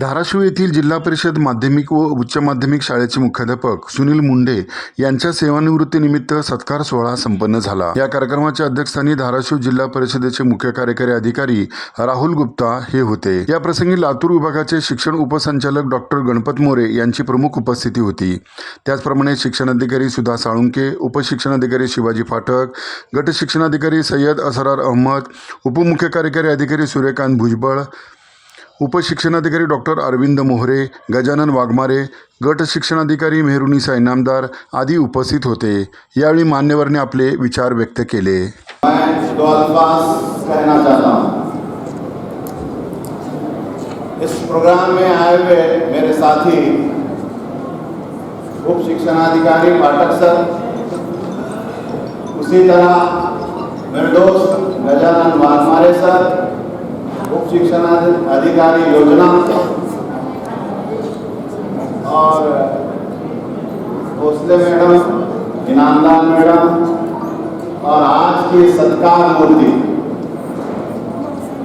धाराशिव येथील जिल्हा परिषद माध्यमिक व उच्च माध्यमिक शाळेचे मुख्याध्यापक सुनील मुंडे यांच्या सेवानिवृत्तीनिमित्त सत्कार सोहळा संपन्न झाला. या कार्यक्रमाच्या अध्यक्षस्थानी धाराशिव जिल्हा परिषदेचे मुख्य कार्यकारी अधिकारी राहुल गुप्ता हे होते. या प्रसंगी लातूर विभागाचे शिक्षण उपसंचालक डॉक्टर गणपत मोरे यांची प्रमुख उपस्थिती होती. त्याचप्रमाणे शिक्षणाधिकारी सुधा साळुंके उपशिक्षणाधिकारी शिवाजी फाटक गट शिक्षणाधिकारी सय्यद असरार अहमद उपमुख्य कार्यकारी अधिकारी सूर्यकांत भुजबळ उपशिक्षणाधिकारी डॉक्टर अरविंद मोहरे गजानन वाघमारे गट शिक्षणाधिकारी मेहरुनिसा इनामदार आदी उपस्थित होते. यावेळी मान्यवरने आपले विचार व्यक्त केले. इस प्रोग्राम में आए हुए मेरे साथी उप शिक्षणाधिकारी पाठक सर उसी तरह मेरे दोस्त गजानन वाघमारे सर उप शिक्षणाधिकारी योजना और भोसले मैडम इनामदार मैडम और आज की सत्कार मूर्ति,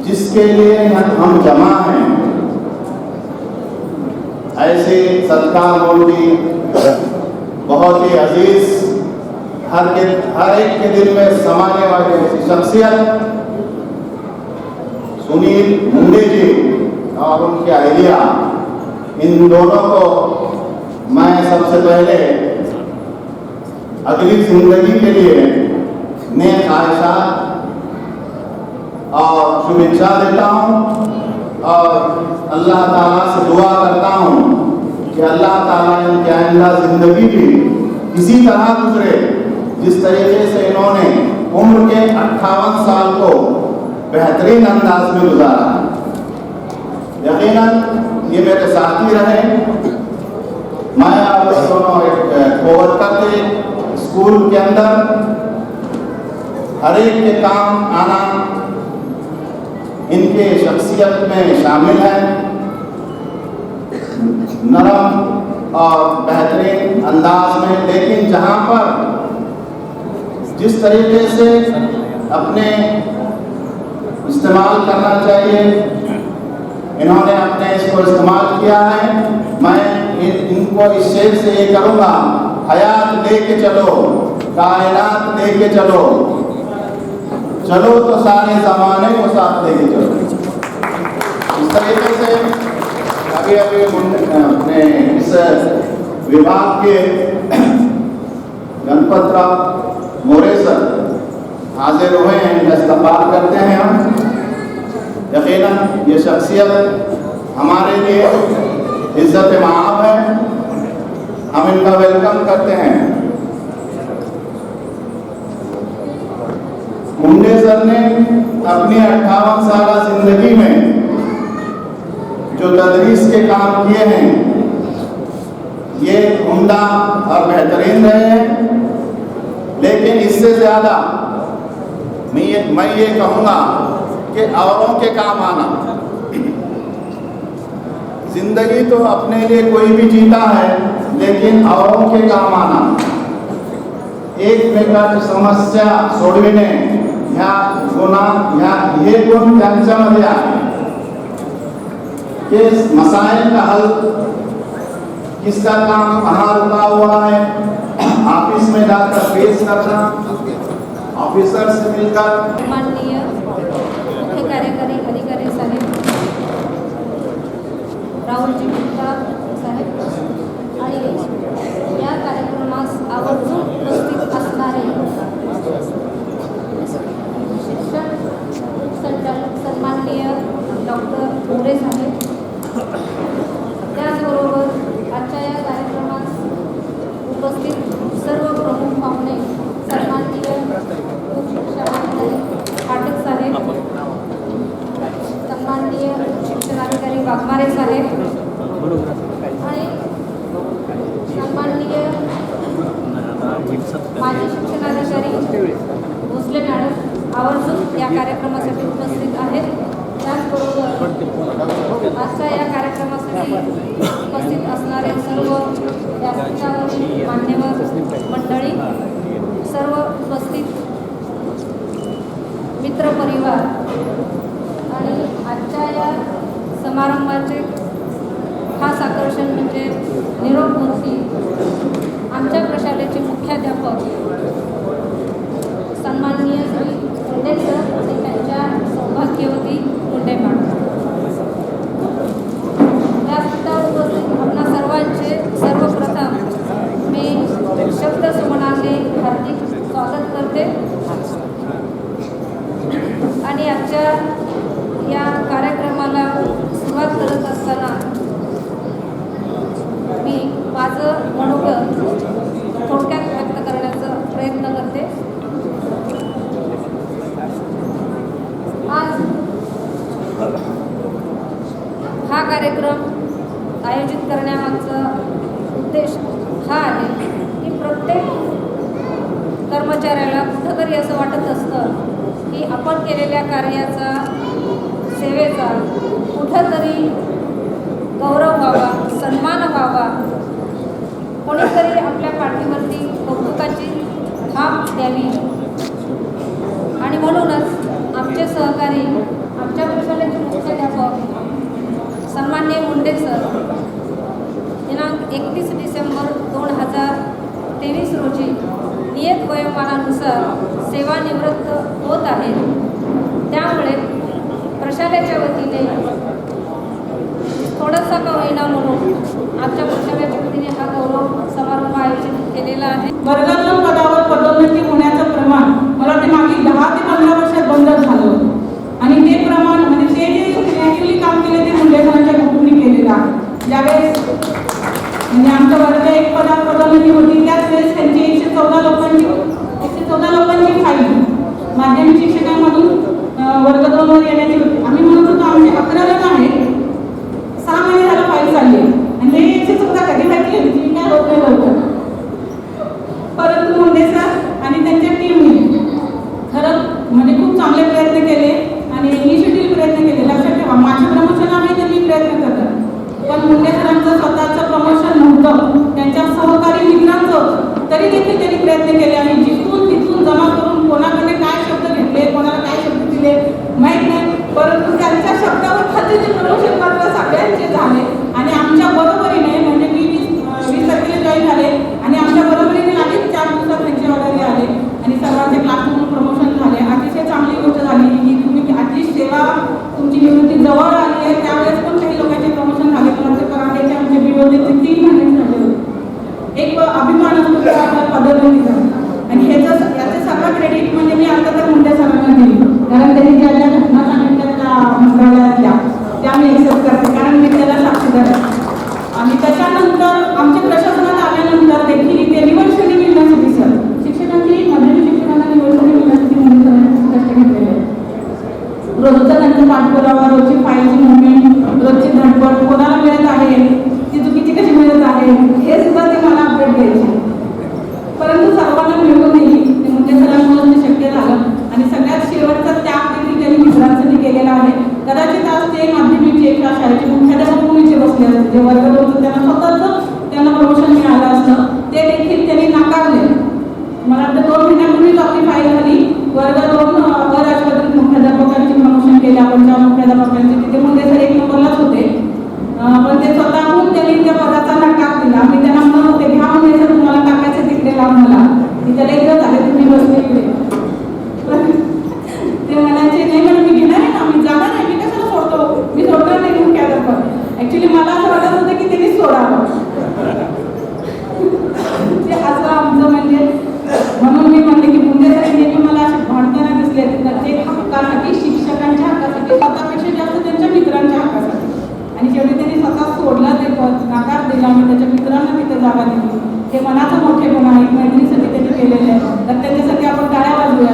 जिसके लिए हम जमा हैं। ऐसी सत्कार मूर्ति बहुत ही अज़ीज़, हर के हर एक के दिल में समाने वाली शख्सियत सुनील मुंडे जी और उनकी अहलिया इन दोनों को मैं सबसे पहले अगली ज़िंदगी के लिए नेक ख्वाहिशात और शुभेच्छा देता हूँ और अल्लाह ताला से दुआ करता हूँ कि अल्लाह ताला इनकी आइंदा ज़िंदगी भी इसी तरह गुजरे, जिस तरीके से इन्होंने उम्र के अट्ठावन साल को बेहतरीन अंदाज में गुजारा यकीनन ये मेरे साथी रहे मैं और दोनों एक कोवर्कर थे स्कूल के अंदर हर एक के काम आना इनके शख्सियत में शामिल है नरम और बेहतरीन अंदाज में लेकिन जहाँ पर जिस तरीके से अपने इस्तेमाल करना चाहिए। इन्होंने अपने इसको इस्तेमाल किया है। मैं इन, इनको इस शेर से ये करूँगा हयात लेके चलो कायनात लेके चलो। चलो तो सारे जमाने को साथ लेके चलो। इस तरीके से अभी अभी अपने इस विभाग के गणपत राव मोरे सर हाजिर हुए इस्तेमाल करते हैं हम। यकीन ये शख्सियत हमारे लिए इज़्ज़त माब है। हम इनका वेलकम करते हैं। मुंडे सर ने अपनी अट्ठावन साल ज़िंदगी में जो तदरीस के काम किए हैं, ये उमदा और बेहतरीन रहे हैं। लेकिन इससे ज़्यादा मैं ये मैं ये कहूँगा कि औरों के काम आना। ज़िंदगी तो अपने लिए कोई भी जीता है, लेकिन औरों के काम आना। एकमेकाची समस्या सोडविणे ह्या गुणा ह्या हे गुण त्यांच्यामध्ये आहे कि मसाइल का हल, किसका काम कहाँ रुका हुआ है ऑफ़िस में जाकर पेश करना। ऑफिसर से मिलकर माननीय मुख्य कार्यकारी अधिकारी साहेब राहुलजी गुप्ता साहेब आणि या कार्यक्रमास आवर्जून उपस्थित असणारे शिक्षण संचालक सन्माननीय डॉक्टर मोरे साहेब त्याचबरोबर आजच्या या कार्यक्रमास उपस्थित सर्व प्रमुख पाहुणे सन्माननीय उपशिक्षणाधिकारी पाठक साहेब सन्माननीय शिक्षणाधिकारी वाघमारे साहेब आणि सन्माननीय माजी शिक्षणाधिकारी भोसले मॅडम आवर्जून या कार्यक्रमासाठी उपस्थित आहेत त्याचबरोबर आजच्या या कार्यक्रमासाठी उपस्थित असणारे सर्व व्यासपीठावरील मान्यवर मंडळी सर्व उपस्थित मित्रपरिवार आणि आजच्या या समारंभाचे खास आकर्षण म्हणजे निरोप मूर्ती आमच्या प्रशालेचे मुख्याध्यापक सन्माननीय श्री मुंडे सर आणि त्यांच्या सौभाग्यवती मुंडे मॅडम व्यासपीठावर उपस्थित आपणा सर्वांचे सर्वप्रथम मी शब्द सुमनाने हार्दिक स्वागत करते आणि आजच्या या कार्यक्रमाला सुरुवात करत असताना मी माझं मनोगत थोडक्यात व्यक्त करण्याचा प्रयत्न करते आज हा कार्यक्रम आयोजित करण्यामागचा उद्देश हा आहे की प्रत्येक कर्मचाऱ्याला कुठंतरी असं वाटत असतं की आपण केलेल्या कार्याचा सेवेचा कुठंतरी गौरव व्हावा सन्मान व्हावा. कोणीतरी आपल्या पाठीवरती कौतुकाची थाप द्यावी. आणि म्हणूनच आमचे सहकारी आमच्या प्रशालेचे मुख्याध्यापक सन्मान्य मुंडे सर दिनांक एकतीस डिसेंबर दोन हजार तेवीस रोजी नियत वयोमानानुसार सेवानिवृत्त होत आहेत. त्यामुळे प्रशालेच्या वतीने थोडासा का होईना म्हणून आमच्या प्रशालेच्या वतीने हा गौरव समारंभ आयोजित केलेला आहे. वर्गातून पदावर पदोन्नती होण्याचं प्रमाण मला ते मागे दहा ते पंधरा वर्षात बंद झालं होतं. आणि ते प्रमाण म्हणजे ते जे क्रिएटिव्हली काम केले ते मुंडेकरांच्या ग्रुपनी केलेलं आहे ज्यावेळेस म्हणजे आमच्या वर्ग एक पदावर पदोन्नती होती. त्याच वेळेस त्यांची एकशे चौदा लोकांची एकशे चौदा लोकांची फाईल माध्यमिक शिक्षकांमधून अं, वर्ग दोनवर येण्याची होती आम्ही म्हणत होतो आमचे अकरा जण आहेत सहा महिने झाला फाईल चालली आहे. आणि हे एकशे चौदा कधी माहिती होती ती काय होत नाही लवकर परंतु मुंडे सर आणि त्यांच्या टीमने खरं म्हणजे खूप चांगले प्रयत्न केले आणि इनिशिएटिव्ह प्रयत्न केले लक्षात ठेवा माझे प्रमोशन आहे तर मी प्रयत्न करतात पण मुंडे सरांचं स्वतःचं प्रमोशन नव्हतं त्यांच्या सहकारी मित्रांचं होतं तरी देखील त्यांनी प्रयत्न केले आणि जिथून तिथून जमा करून कोणाकडे काय शब्द घेतले कोणाला काय शब्द दिले माहीत नाही परंतु त्यांच्या शब्दावर प्रमोशन मात्र सगळ्यांचे झाले आणि आमच्या बरोबरीने म्हणजे मी वीस वीस तारखेला जॉईन झाले आणि आमच्या बरोबरीने लागेल चार दिवसात त्यांची ऑर्डर आले आणि सर्वांचे क्लासमधून प्रमोशन झाले. अतिशय चांगली गोष्ट झाली की तुम्ही आजची सेवा तुमची निवृत्ती जवळ आली आहे त्यावेळेस पण काही लोकांचे प्रमोशन झाले. मला ते आमचे तीन महिने झाले एक अभिमान असतो आणि ह्याचं याचं सगळं क्रेडिट म्हणजे मी आता तर मुंडे सरांना दिली. कारण त्यांनी ज्या ज्या घटना सांगितल्या त्या मंत्रालयातल्या त्या मी एक्सेप्ट करते कारण मी त्याला साक्षीदार आहे आणि त्याच्यानंतर आमच्या प्रशासनात आल्यानंतर देखील ते निवडणुकी मिळण्यासाठी सर शिक्षकांची माध्यमिक शिक्षकांना निवडणुकी मिळण्यासाठी मुंडे सरांनी खूप कष्ट घेतलेले आहेत. रोजचा त्यांचा पाठपुरावा रोजची फाईलची मुवमेंट रोजची धडपड कोणाला मिळत आहे ती चुकीची कशी मिळत आहे हे सुद्धा ते मला अपडेट द्यायचे परंतु सर्वांना मिळवून दिली ते मुंडे सरांमुळे ते शक्य झालं आणि सगळ्यात शेवटचा त्याग देखील त्यांनी मित्रांसाठी केलेला आहे कदाचित आज ते माध्यमिकचे एका शाळेचे मुख्याध्यापक म्हणून इथे बसले असते जे वर्ग दोनचं त्यांना स्वतःच त्यांना प्रमोशन मिळालं असतं ते देखील त्यांनी नाकारले मला वाटतं दोन महिन्यापूर्वीच आपली फाईल झाली वर्ग दोन अराजपत्रित मुख्याध्यापकांची प्रमोशन केले. आपण ज्या मुख्याध्यापकांचे तिथे मुद्दे सर एक नंबरलाच होते. पण ते स्वतःहून त्यांनी त्या पदाचा नकार दिला आम्ही त्यांना म्हणत होते घ्या मुंडे सर तुम्हाला टाकायचे तिकडे लावून मला. मी त्याला एकदा झाले तुम्ही बसले इकडे. ते म्हणायचे नाही म्हणून मी घेणार आहे ना. मी जाणार आहे. मी कसं सोडतो? मी सोडणार नाही मुख्याध्यापक. ऍक्च्युली मला असं वाटत होतं की त्यांनी सोडावं ते असं आमचं म्हणजे म्हणून मी म्हणले की मुंडे सर नेहमी मला असे भांडताना दिसले ते हक्कासाठी शिक्षकांच्या हक्कासाठी स्वतःपेक्षा जास्त त्यांच्या मित्रांच्या हक्कासाठी. आणि जेवढी त्यांनी स्वतः सोडला ते पद नाकार दिला आणि त्याच्या मित्रांना तिथे जागा दिली. हे मनाचं मोठेपणा एक मैत्रीसाठी त्यांनी केलेलं आहे तर त्याच्यासाठी आपण टाळ्या वाजूया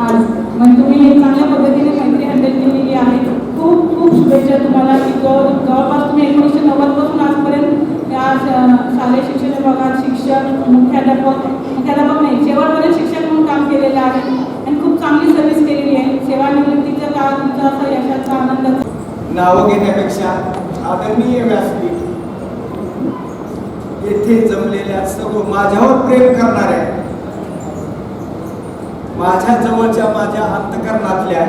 आज म्हणजे तुम्ही हे चांगल्या पद्धतीने मैत्री हँडल केलेली आहे खूप खूप शुभेच्छा तुम्हाला की जवळ जवळपास तुम्ही एकोणीसशे नव्वदपासून आजपर्यंत या श- शालेय शिक्षण विभागात शिक्षक मुख्याध्यापक मुख्याध्यापक नाही शेवटपर्यंत शिक्षक म्हणून काम केलेलं आहे आणि खूप चांगली सर्व्हिस केलेली आहे सेवानिवृत्तीच्या काळात तुमचा असा यशाचा आनंद नावं घेण्यापेक्षा आदरणीय व्यासपीठ येथे जमलेल्या सर्व माझ्यावर प्रेम करणाऱ्या माझ्या जवळच्या माझ्या अंतकरणातल्या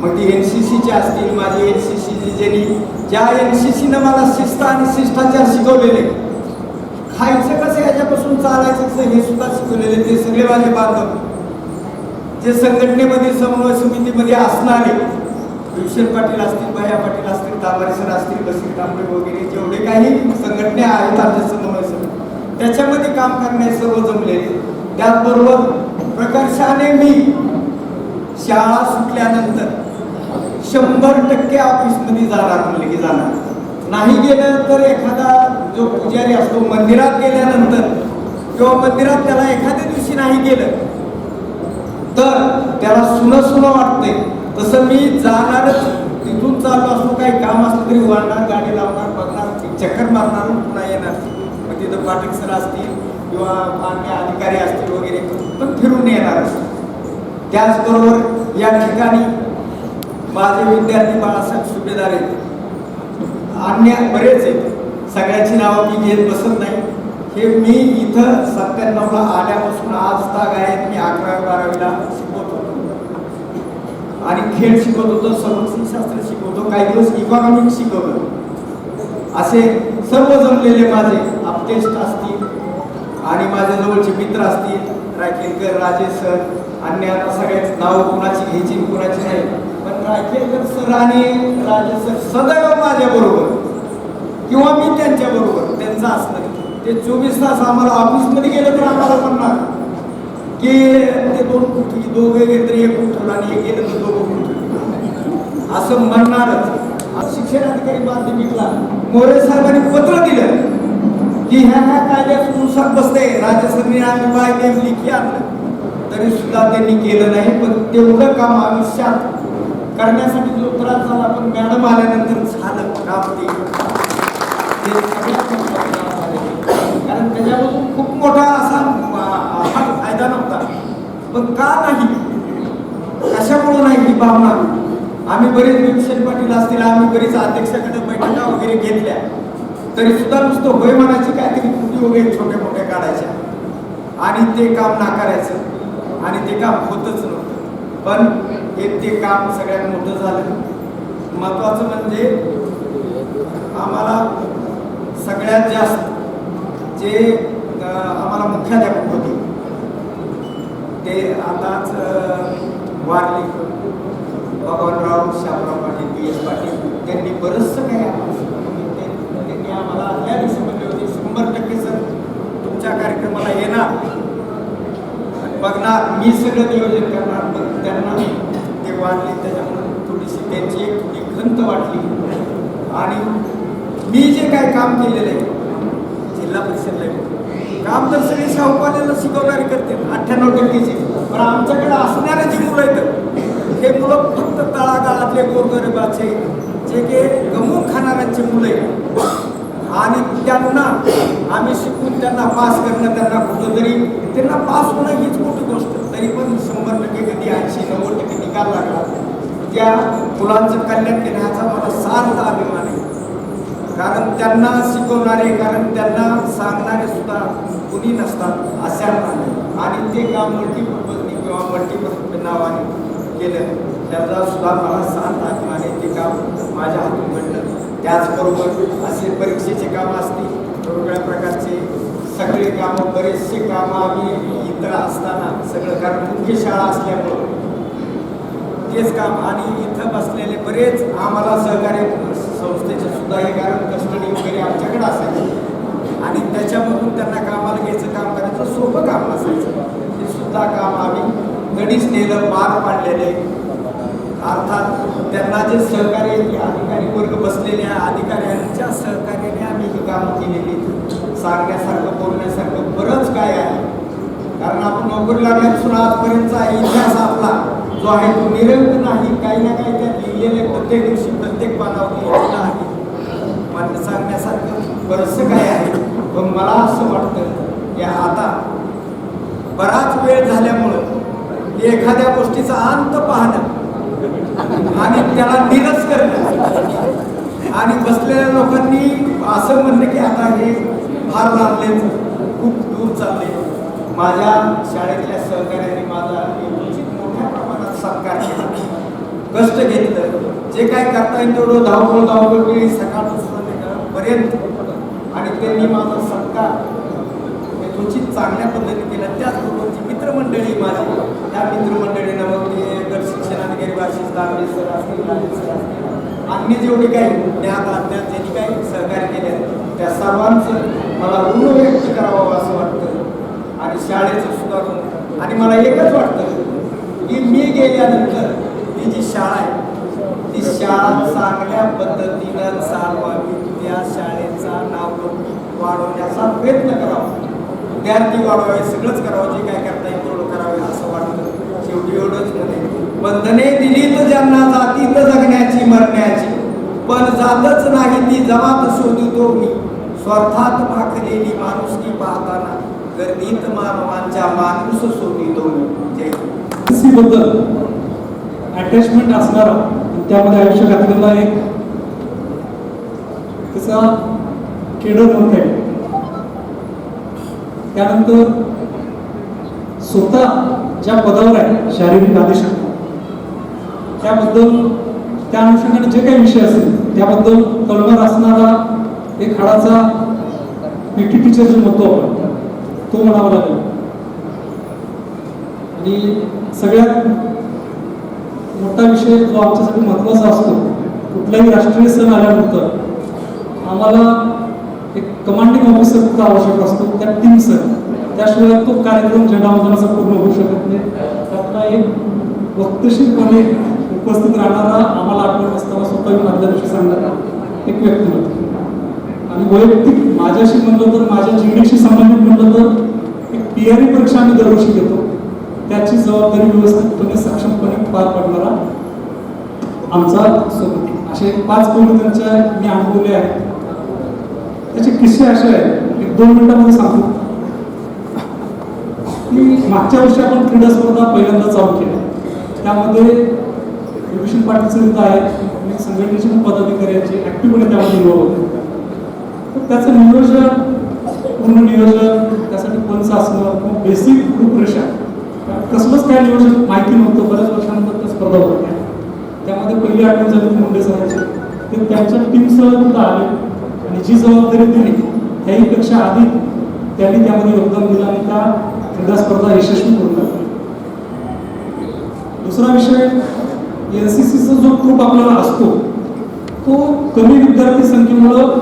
मग म्हणजे ती एन सी सीचे असतील माझी एन सी सीची ज्यांनी ज्या एन सी सीनं मला शिस्त आणि शिष्टाचार शिकवलेले खायचं कसं याच्यापासून चालायचं कसं हे सुद्धा शिकवलेले ते सगळे माझे बांधव जे संघटनेमध्ये समन्वय समितीमध्ये असणारे भीषण पाटील असतील भैया पाटील असतील तांबारे सर असतील बसीर तांबडे वगैरे जेवढे काही संघटने आहेत आमच्या समन्वय सर त्याच्यामध्ये काम करणारे सर्व जमलेले त्याचबरोबर प्रकर्षाने मी शाळा सुटल्यानंतर शंभर टक्के ऑफिसमध्ये जाणार मुलगी जाणार. नाही गेलं तर एखादा जो पुजारी असतो मंदिरात गेल्यानंतर किंवा मंदिरात त्याला एखाद्या दिवशी नाही गेलं तर त्याला सुनं सुनं वाटते तसं मी जाणारच तिथून चालू असलो काही काम असलं तरी वाढणार गाडी लावणार बघणार चक्कर मारणार पुन्हा येणार. मग तिथं पाठक सर असतील किंवा मान्य अधिकारी असतील वगैरे पण फिरून येणार त्याचबरोबर या ठिकाणी माझे विद्यार्थी बाळासाहेब सुभेदार आहेत. अन्य बरेच आहेत. सगळ्याची नावं मी घेत बसत नाही. हे मी इथं सत्त्याण्णवला आल्यापासून आज ताग आहेत. मी अकरावी बारावीला आणि खेळ शिकवत होतो संरक्षणशास्त्र शिकवतो काही दिवस इकॉनॉमिक्स शिकवतो असे सर्व जमलेले माझे अपटेस्ट असतील आणि माझ्या जवळचे मित्र असतील रायकेलकर राजेश सर अन्य आता सगळ्याच नाव कुणाची घ्यायची कुणाची नाही. पण रायकेलकर सर आणि राजेश सर सदैव माझ्या बरोबर. किंवा मी त्यांच्या बरोबर त्यांचं असतं ते चोवीस तास आम्हाला ऑफिसमध्ये गेलं तर आम्हाला म्हणणार की ते दोन कुठली दोघे गेले तर एक कुठला आणि एक गेलं तर दोघं कुठली असं म्हणणारच. आज शिक्षण अधिकारी माध्यमिकला मोरे साहेबांनी पत्र दिलं की ह्या ह्या कायद्यानुसार बसते राज्यसभेने आम्ही बाय नेमली की आणलं. तरी सुद्धा त्यांनी केलं नाही पण तेवढं काम आयुष्यात करण्यासाठी जो त्रास झाला पण मॅडम आल्यानंतर झालं काम ते ते सगळ्यात मोठं काम झालेलं. कारण त्याच्यामधून खूप मोठा असा अ, असा फायदा नव्हता पण का नाही? कशामुळे नाही ही भावना? आम्ही बरेच भीमसेन पाटील असतील आम्ही बरीच अध्यक्षाकडे बैठका वगैरे घेतल्या. तरी सुद्धा नुसतं वयमानाची म्हणायची काहीतरी कुठे वगैरे छोट्या मोठ्या काढायच्या. आणि ते काम नाकारायचं. आणि ते काम होतच नव्हतं. पण हे ते काम सगळ्यात मोठं झालं. महत्वाचं म्हणजे आम्हाला सगळ्यात जास्त जे आम्हाला मुख्याध्यापक होते ते आताच वारली. भगवानराव श्यामराव पाटील बी एस पाटील त्यांनी बरंचसं काही त्यांनी आम्हाला त्या दिवशी म्हणले होते शंभर टक्के सर तुमच्या कार्यक्रमाला येणार. आणि बघणार मी सगळं नियोजन करणार. पण त्यांना ते वाढले त्याच्यामुळे थोडीशी त्यांची एक थोडी खंत वाटली. आणि मी जे काय काम केलेलं आहे जिल्हा परिषदला काम तर सगळे शाहूपाल्याला शिकवणारे करते अठ्ठ्याण्णव टक्केचे. पण आमच्याकडे असणारे जी मुलं आहेत हे मुलं फक्त तळागाळातले गोरगरिबाचे जे की गमून खाणाऱ्यांचे मुलं आहेत. आणि त्यांना आम्ही शिकून त्यांना पास करणं त्यांना कुठंतरी त्यांना पास होणं हीच मोठी गोष्ट. तरी पण शंभर टक्के कधी ऐंशी नव्वद टक्के निकाल लागला. त्या मुलांचं कल्याण केल्याचा मला सार्थ अभिमान कारण त्यांना शिकवणारे कारण त्यांना सांगणारे सुद्धा कुणी नसतात अशा आणि ते काम मल्टीपर्पजने किंवा मल्टीपर्पज नावाने केलं त्याचा सुद्धा मला साथ आणि ते काम माझ्या हातून घडलं. त्याचबरोबर असे परीक्षेचे काम असतील वेगवेगळ्या प्रकारचे सगळे कामं बरेचसे कामं आम्ही इतर असताना सगळं कारण मुख्य शाळा असल्यामुळं तेच काम. आणि इथं बसलेले बरेच आम्हाला सहकार्य संस्थेचे सुद्धा हे कारण कस्टडी वगैरे आमच्याकडे असायची. आणि त्याच्यामधून त्यांना कामाला घ्यायचं काम करायचं सोपं काम नसायचं ते सुद्धा काम आम्ही गणीस नेलं पार पाडलेले. अर्थात त्यांना जे सहकार्य अधिकारी वर्ग बसलेल्या अधिकाऱ्यांच्या सहकार्याने आम्ही ही कामं केलेली सांगण्यासारखं बोलण्यासारखं बरंच काय आहे. कारण आपण नोकरी लागल्यापासून आजपर्यंतचा इतिहास आपला जो आहे तो निरंतर नाही काही ना काही त्यात लिहिलेले प्रत्येक दिवशी प्रत्येक पानावर लिहिलेलं आहे. पण सांगण्यासारखं बरंचसं काय आहे. पण मला असं वाटतं की आता बराच वेळ झाल्यामुळं एखाद्या गोष्टीचा अंत पाहणं आणि त्याला निरस करणं आणि बसलेल्या लोकांनी असं म्हणलं की आता हे फार लागले खूप दूर चालले माझ्या शाळेतल्या सहकार्याने माझा मोठ्या प्रमाणात सत्कार केला. कष्ट घेतलं. जे काय करता येईल तेवढं धावपळ धावपळ केली सकाळपासून संध्याकाळपर्यंत आणि त्यांनी माझा सत्कार हे चांगल्या पद्धतीने केला. त्याचबरोबर जी मित्रमंडळी माझी. त्या मित्रमंडळीनं मग ते गट शिक्षणाधिकारी वाशिष सर असतील सर असतील अन्य जेवढे काही ज्ञान अज्ञात ज्यांनी काही सहकार्य केले त्या सर्वांचं मला ऋण व्यक्त करावं असं वाटतं. आणि शाळेचं सुद्धा आणि मला एकच वाटतं की मी गेल्यानंतर ही जी शाळा आहे शाळा चांगल्या पद्धतीनं चालवावी. त्या शाळेचा नावलौकिक वाढवण्याचा प्रयत्न करावा. विद्यार्थी वाढवावे सगळंच करावं जे काय करता येईल तेवढं करावे असं वाटतं. शेवटी एवढंच मध्ये बंधने दिली तर ज्यांना जातीत जगण्याची मरण्याची. पण जातच नाही ती जमात शोधितो मी. स्वार्थात भाकलेली माणुसकी पाहताना गर्दीत मानवांच्या माणूस शोधितो मी. जयबद्दल अटॅचमेंट असणारा त्यामध्ये आयुष्य घातलेला एक त्याचा केडर होत आहे त्यानंतर स्वतः ज्या पदावर आहे शारीरिक आदेशक त्याबद्दल त्या अनुषंगाने जे काही विषय असेल त्याबद्दल तळमळ असणारा एक हाडाचा पीटी टीचर जो म्हणतो आपण तो म्हणावा लागेल. आणि सगळ्यात मोठा विषय जो आमच्यासाठी महत्त्वाचा असतो. कुठलाही राष्ट्रीय सण आल्यानंतर आम्हाला एक कमांडिंग ऑफिसरचा आवश्यक असतो त्या टीमचं त्याशिवाय तो कार्यक्रम जनावजनाचा पूर्ण होऊ शकत नाही. त्यातला एक वक्तशीरपणे उपस्थित राहणारा आम्हाला आठवण असताना स्वतः येऊन दिवशी सांगणारा एक व्यक्तिमत्व आणि वैयक्तिक माझ्याशी म्हणलं तर माझ्या जीवनाशी संबंधित म्हणलं तर एक पी आर परीक्षा आम्ही दरवर्षी घेतो. त्याची जबाबदारी व्यवस्थितपणे सक्षम पार पडणारा आमचा सोबत असे पाच कोटी त्यांच्या मी अनुभवले आहेत. त्याचे किस्से असे आहेत एक दोन मिनिटामध्ये सांगतो की मागच्या वर्षी आपण क्रीडा स्पर्धा पहिल्यांदा चालू केल्या त्यामध्ये विभूषण पाटील सर इथं आहेत. आणि संघटनेचे पण ॲक्टिव्हपणे त्यामध्ये इन्व्हॉल्व होते. तर त्याचं नियोजन पूर्ण नियोजन त्यासाठी पंच असणं किंवा बेसिक रूपरेषा कसलंच काय नियोजन म्हणजे माहिती नव्हतं. बऱ्याच वर्षानंतर त्या स्पर्धा होत्या. त्यामध्ये पहिली आठवण झाली ती मुंडे सरांची. ते त्यांच्या टीमसह सुद्धा आले. आणि जी जबाबदारी दिली त्याहीपेक्षा आधी त्यांनी त्यामध्ये योगदान दिलं आणि त्या क्रीडा स्पर्धा यशस्वी करून दुसरा विषय एन सी सीचा जो ग्रुप आपल्याला असतो तो कमी विद्यार्थी संख्येमुळं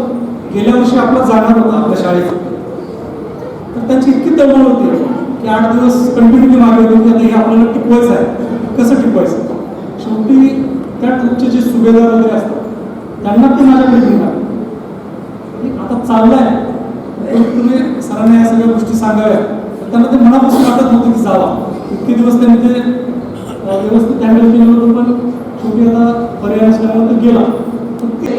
गेल्या वर्षी आपला जाणार होता आपल्या शाळेत. तर त्यांची इतकी तळमळ होती. की आठ दिवस कंटिन्यू मागे होते की आता हे आपल्याला टिकवायचं आहे. कसं टिकवायचं? शेवटी त्या ट्रूपचे जे सुभेदार वगैरे असतात त्यांना ते माझ्याकडे घेऊन आले आता चाललंय. तुम्ही सरांना या सगळ्या गोष्टी सांगाव्या. त्यांना ते मनापासून वाटत नव्हतं की जावा. इतके दिवस त्यांनी ते व्यवस्थित हँडल केलं होतं पण शेवटी आता पर्याय असल्यामुळे तो गेला. तर ते